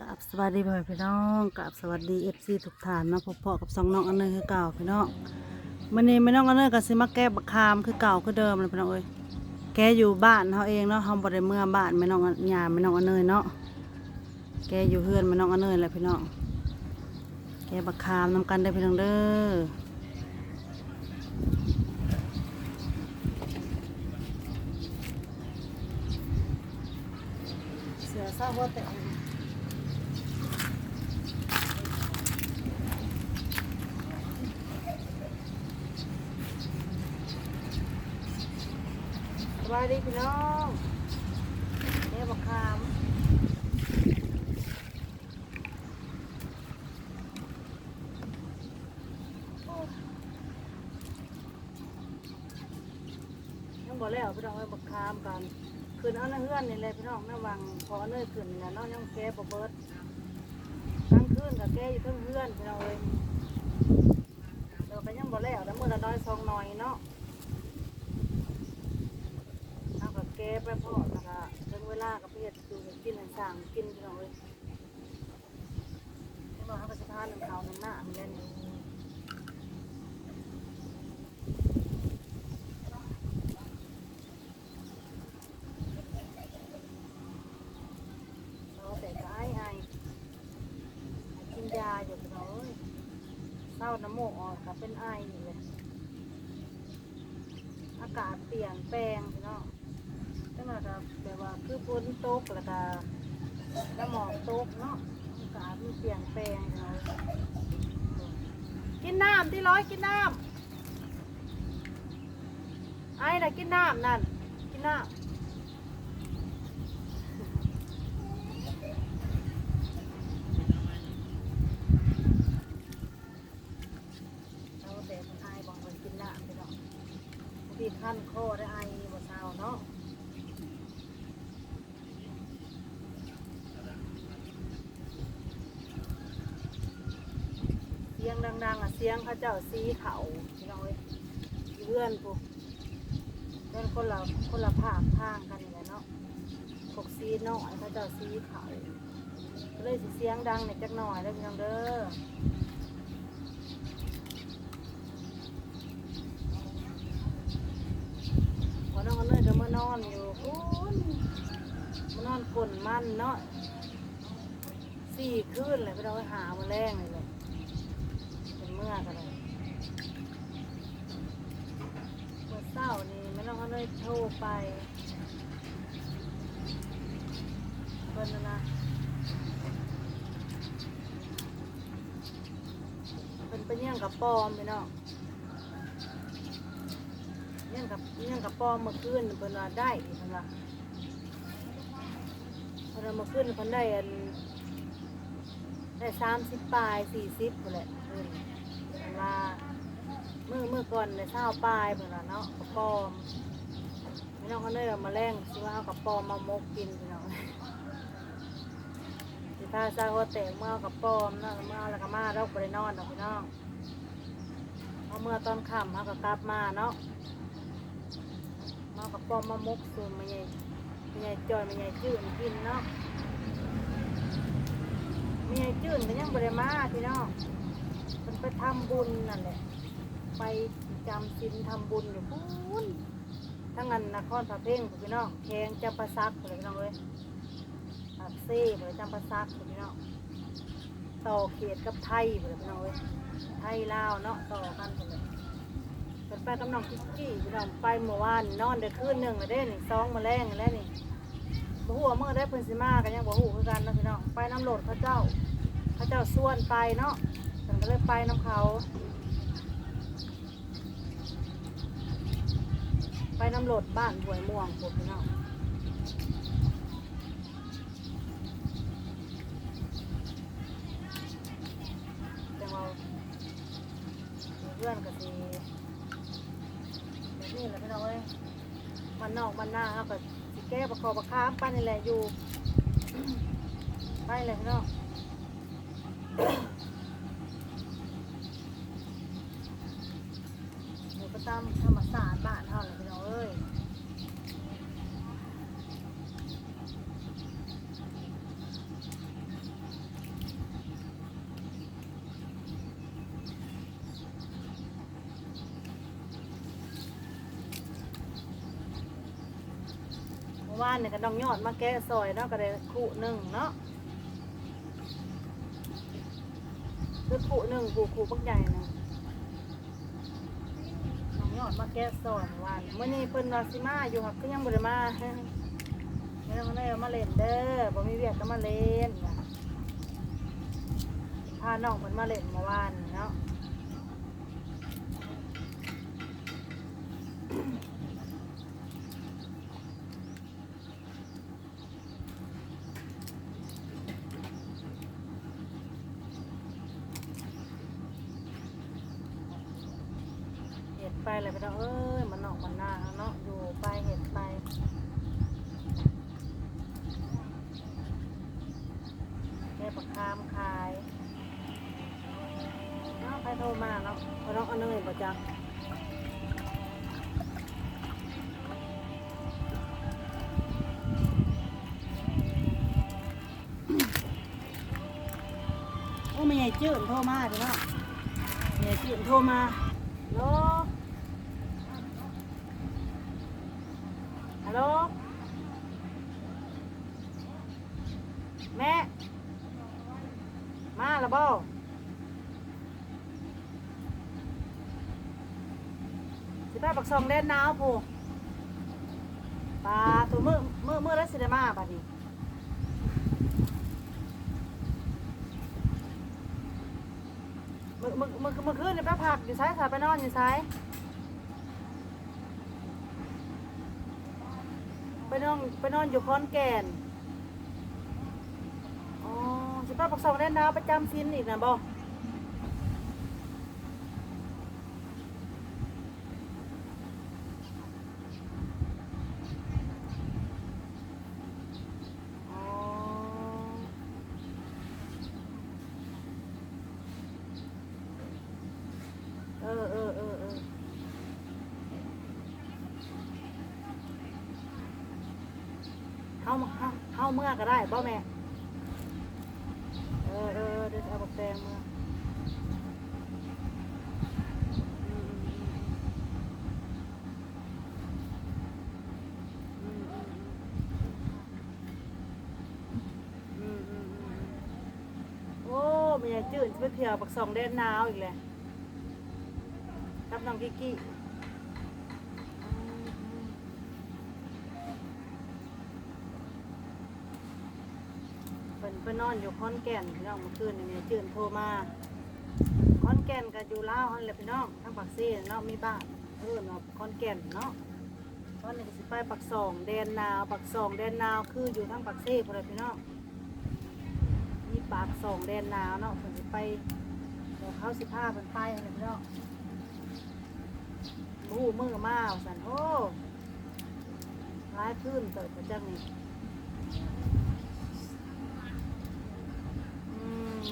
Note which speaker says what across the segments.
Speaker 1: กับสวัสดีพ่อแม่พี่น้องกับสวัสดีเอฟซีทุกท่านนะพบพอกับสองน้องอันเนยคือเก่าพี่น้องมันนี้ไม่น้องอันเนยก็สิมาแก้บักคามคือเก่าคือเดิมเลยพี่น้องเอ้ยแกอยู่บ้านเขาเองเนาะเขาบ่ได้เมื่อบ้านไม่น้องอันยาไม่น้องอันเนยเนาะแกอยู่เพื่อนไม่น้องอันเนยแหละพี่น้องแกบักคามนำกันได้พี่น้องเด้อเสือเศร้าหัวแตายดีพี่น้องเด้บักคามยังบอกแล้วพี่น้องไว้บักคามกันคืนเอาในเฮือนนี่เลยพี่น้องน้าวังพอเนยขึ้นนะน้องยังแก้บ่เบิดทั้งคืนกับแก้อยู่ทั้งเฮือนพี่น้องเลยเดี๋ยวก็ยังบอกแล้วแล้วมือละน้อยสองน้อยเนาะ เอากับแก ไปพอนะคะถึงเวลากับเพียรดูกินให้สั่งกินพี่น้องเลยที่บอกเขาจะทานน้ำเขาน้ำหน้ามันเล่นเราแต่ก็ไอ้ไอ้กินยาอยู่พี่น้องเอ้ยเศร้าน้ำมูกออกกับเป็นไอนี่เลยอากาศเปลี่ยนแปลงพี่น้อง จังหวะก็แบบว่าคือฝนตกแล้วก็แล้วหมอกตกเนาะอากาศมันเปลี่ยนแปลงเนากินน้ำที่ร้อยกินน้ำไอ้น่ะกินน้ำนั่นกินน้ำเราแต่คนไอ้บอกมันกินน้ำไปเนาะบางทีขั้นคอได้ไอ้บ่เศร้าเนาะ เสียงดังๆอะเสียงเขาเจ้าซีเขาพี่น้องเอ้ยเพื่อนพวกเพื่อนคนละคนละภาคทางกันนี่แหละเนาะพวกซีน้อยเขาเจ้าซีเขาก็เลยสิเสียงดังในอยจักหน่อยเด้อพี่น้องเด้อพอน้องก็เลยก็มานอนอยู่คุณมานอนกลนมันเนาะสี่คืนเลยพี่น้องไปหามาแรงเลย เมื่อกันเลยเมื่อเศร้านี่ไม่ต้องเขาเลยโทรไปเพิ่นน่ะนะเพิ่นไปเยี่ยงกับปอมไปเนาะเยี่ยงกับเยี่ยงกับปอมเมื่อคืนเพิ่นว่าได้เพิ่นว่าเพิ่นว่าเมื่อคืนเพิ่นได้อันได้สามสิบปลายสี่สิบพุ่นแหละเพิ่น ว่ามือมือก่อนได้เช้าปลายเพิ่นว่าเนาะกระปอมพี่น้องเขาเนยเอามาแรงสิว่าเอากระปอมมามกกินพี่น้องสิพาซาหัวแตกเมื่อกระปอมเนาะเมื่อแล้วก็มาเราไปนอนเนาะพี่น้องเอาเมื่อตอนค่ำเอาก็กลับมาเนาะมาเอากระปอมมามกสูมมาใหญ่มาใหญ่จอยมาใหญ่จืดกินเนาะมีไอ้จื่นก็ยังบริมาพี่น้อง ไปทำบุญนั่นแหละ ไปจำศีลทำบุญอยู่พูนทั้งนั้นนครพระเพ่งพี่น้องแขงจำปาซักเลยพี่น้องเลยอักเซ่เลยจำปาซักพี่น้องต่อเขตกับไทยเลยพี่น้องเลยไทยลาวเนาะต่อกันเลยเป็นไปกับน้องกิ๊กกี้พี่น้องไปเมื่อวานนอนได้คืนหนึ่งเลยเด้นี่ซองมาแรงแล้วนี่บ่ฮู้ว่ามื้อได้เพิ่นสิมากันยังบ่ฮู้คือกันนะพี่น้องไปน้ำโหลดเขาเจ้าเขาเจ้าส่วนไปเนาะ เพิ่นก็เลยไปน้ำเขา ไปน้ำหลดบ้านหวยม่วงพวกพี่น้องจังว่าเพื่อนก็สิแบบนี้แหละพี่น้องเอ้ยมันนอกมันหน้าเขาก็สิแก้ประคอประคามปั้นนี่แหละอยู่ไปเลยพี่น้องหมูกระตำธรรมศาสตร์บ้านเฮาเลยพี่น้องเอ้ย วานเนี่ยก็น้องยอดมาแกะซอยเนาะก็ได้คู่หนึ่งเนาะคือคู่หนึ่งคู่คู่ปักใหญ่นึงน้องยอดมาแกะซอยเมื่อวานเมื่อนี้เพิ่นวาสิมาอยู่ครับก็ยังบ่ได้มาเดี๋ยวมาได้เอามาเล่นเด้อบ่มีเวียกก็มาเล่นว่ะพาน้องเพิ่นมาเล่นเมื่อวานเนาะ ไปเลยไปเเอ้ยมันนอกมันหน้าเนาะอยู่ไปเห็ดไปแค่ปากคามขายเนาะใครโทรมาเนาะเอาน้องเอาเนยบ่จังโอ้ไม่ใหญ่จืดโทรมาเถอะเนาะใหญ่จืดโทรมาฮัลโหล ฮัลโหล แม่ มา แล้วบ่สิไปปักซองแดนหนาวผู้ปลาตัวมือมือมือแล้วสิได้มาบัดนี้มือมือมือมือคืนนี่ไปพักอยู่ซสายไปนอนอยู่ไซไปนอนไปนอนอยู่คอนแก่น สิไปปักซองแดนหนาประจำซินอีกนะบอเออเออเออเออเฮาเฮาเฮาเมื่อก็ได้บ่แม่ แดงมาโอ้มียายจืดไปเที่ยวปักสองแดนหนาวอีกเลยรับน้องกิกกี้ ไปนอนอยู่ขอนแก่นพี่น้องเมื่อคืนนี่แม่จืดโทรมาขอนแก่นกับอยู่ลาวฮันแหละพี่น้องทั้งปักซีเนาะมีบ้านเออเนาะขอนแก่นเนาะตอนนี้ก็สิไปปักสองแดนนาวปักสองแดนนาวคืออยู่ทั้งปักซี่พอเลยพี่น้องมีปากสองแดนนาวเนาะผมจะไปเดี๋ยวเขาสิผ้าเป็นไปอะไรเนาะมูมือมาสันโอ้ร้ายพื้นเติดประจังนี่อืม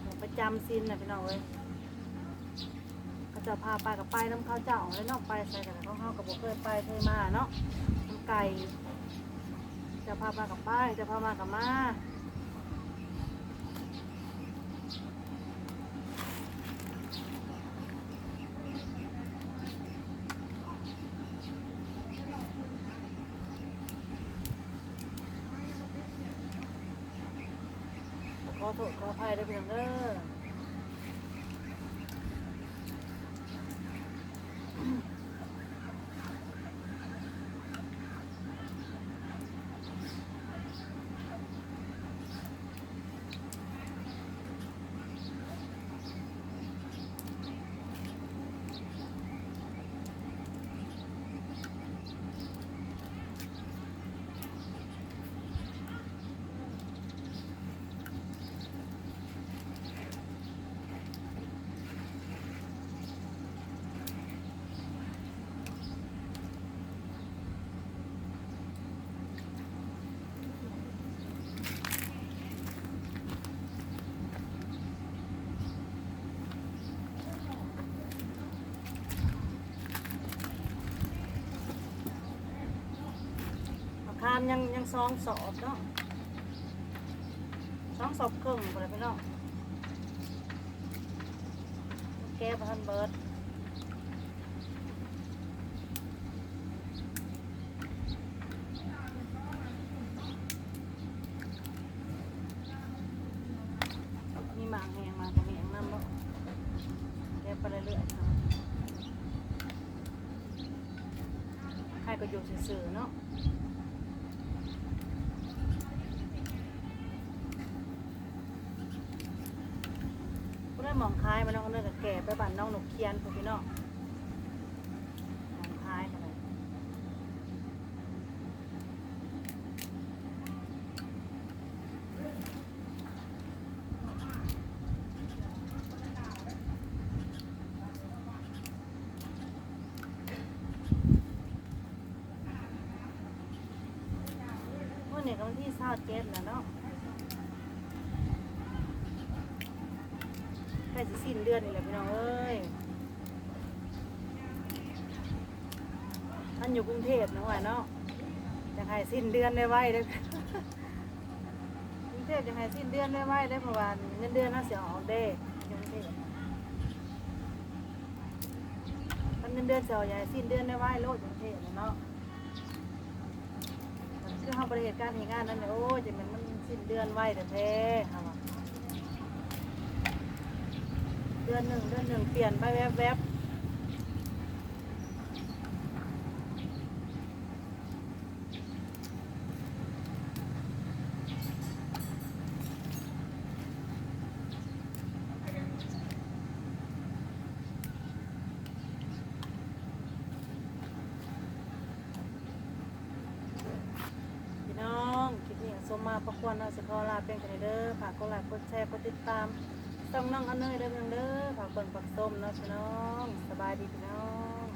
Speaker 1: เดี๋ยวประจำซินนะพี่น้องเว้ยเขาจะพาไปกับไปน้ำข้าวเจ้าแล้วเนาะไปใส่กันเขาเข้ากับบุเคยไปเคยมาเนาะน้ำไก่ จะพามากับไปจะพามากับมาขอโทษขออภัยด้วยเพียงเด้อ ทานยังยังซองสอบเนาะซองสอบเครื่องบ่ได้พี่นาะงแก้บ่ทันเบิดมีมากแหงมากระแหงนำบ่ก็บไปเรื่อยๆใครก็อยู่ซื่อๆเนาะ นน้องหนุกเคียนพวกพี่น้องหมองคายกันเมื่อเนี่ยก็วันที่เศร้าเจ็ดแล้วเนาะใกล้จะสิ้นเดือนนี่แหละพี่น้องเอ้ยท่าน อยู่กรุงเทพนะว่าเนาะจะให้สิ้นเดือนได้ไว้เด้อกรุงเทพจะให้สิ้นเดือนได้ไว้ได้เพราะว่าเงินเดือนน่าเสียออกเด้อยู่กรุงเทพมันเงินเดือนเสียใหญ่สิ้นเดือนได้ไว้โลดกรุงเทพเนาะคือทำบริเหตุการณ์เหตุงานนั้นเนี่ยโอ้ยจะมันมันสิ้นเดือนไว้แต่แท้ค่ะเดือนหนึ่งเดือนหนึ่งเปลี่ยนไปแวบแวบพี่น้องคลิป ก็สมมาประควรเนาะสิขอลาเป็นกันเด้อฝากกดไลค์กดแชร์กดติดตามต้องน้องอันเนยเด้อพี่น้องเด้อฝากเบิ่งฝากส้มเนาะพี่น้อง สบายดีพี่น้อง